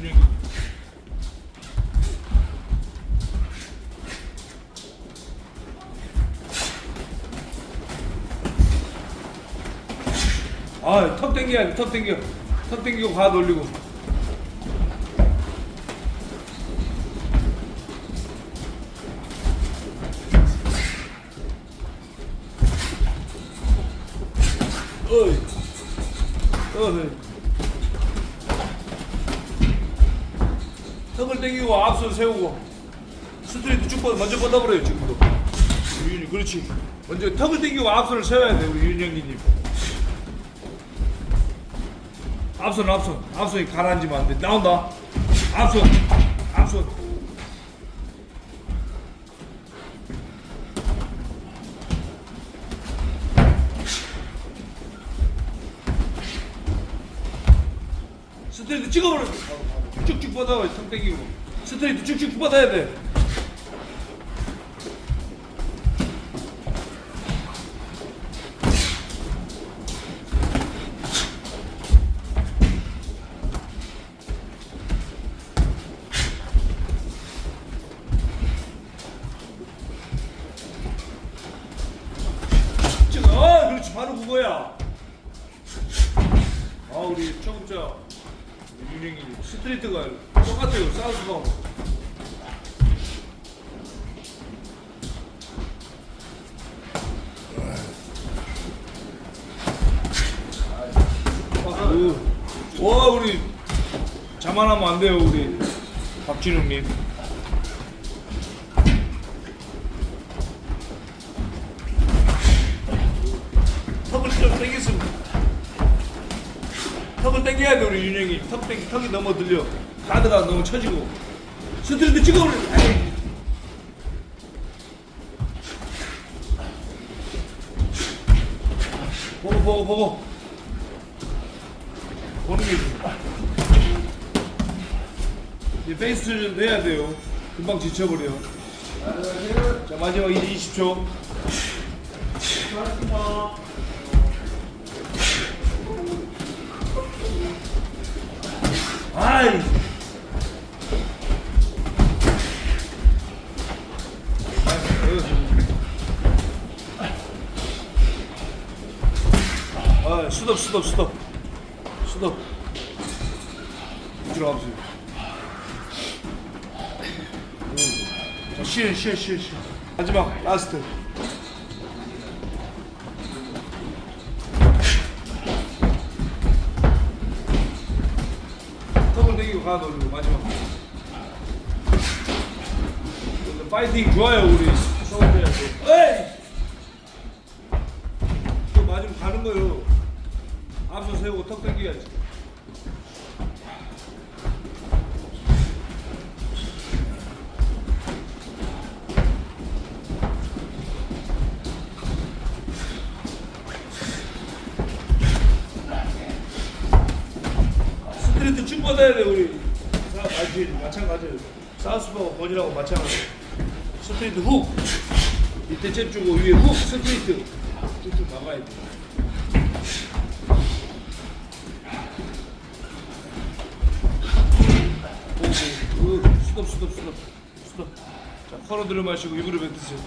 윤영이. 아, 턱 당겨야 돼, 턱 당겨. 턱 당기고 가 돌리고. 어이. 어이. 턱을 당기고 앞손 세우고 스트레이트 쭉 뻗어 먼저 뻗어버려요 지금도. 윤이 그렇지. 먼저 턱을 당기고 앞손을 세워야 돼 우리 윤영기님. 앞손 앞손 앞손이 가라앉으면 안돼. 나온다. 앞손 앞손 스트레이트 찍어버려 쭉쭉 뻗어봐 턱 당기고. 스트레이트 쭉쭉 뻗어야 돼. 쭉, 아 바로 그거야. 아 우리 초급자 유령이 스트레이트가 똑같아요. 사우스바우 오, 와 우리 자만하면 안 돼요 우리 박진웅님 턱을 당겨야 돼 우리 윤영이. 턱 당기 턱이 너무 들려. 가드가 너무 처지고. 스트레이트 찍어버려 에이. 보고 보고 보고. 보는 게 좋다 이제 페이스를 내야 돼요. 금방 지쳐버려. 자 마지막 이제 20초 아이 아, 수덥, 수덥, 수덥. 수덥. 들어가보세요. 오. 자, 쉬어, 쉬어, 쉬어, 쉬어. 마지막, 라스트. 턱을 당기고 가, 놀리고, 마지막. 파이팅 좋아요, 우리. 에이! 또 맞으면 가는 거요. 앞서 세우고 턱 당겨야지. 스트레이트 쭉 뻗어야 돼 우리. 사- 알지? 마찬가지. 사우스바고 번이라고 마찬가지. 스트레이트 훅. 밑에 잽 주고 위에 훅 스트레이트. 쭉쭉 막아야 돼. 수덥, 수덥, 수덥, 수덥. 자, 코로 들어 마시고 입으로 뱉으세요.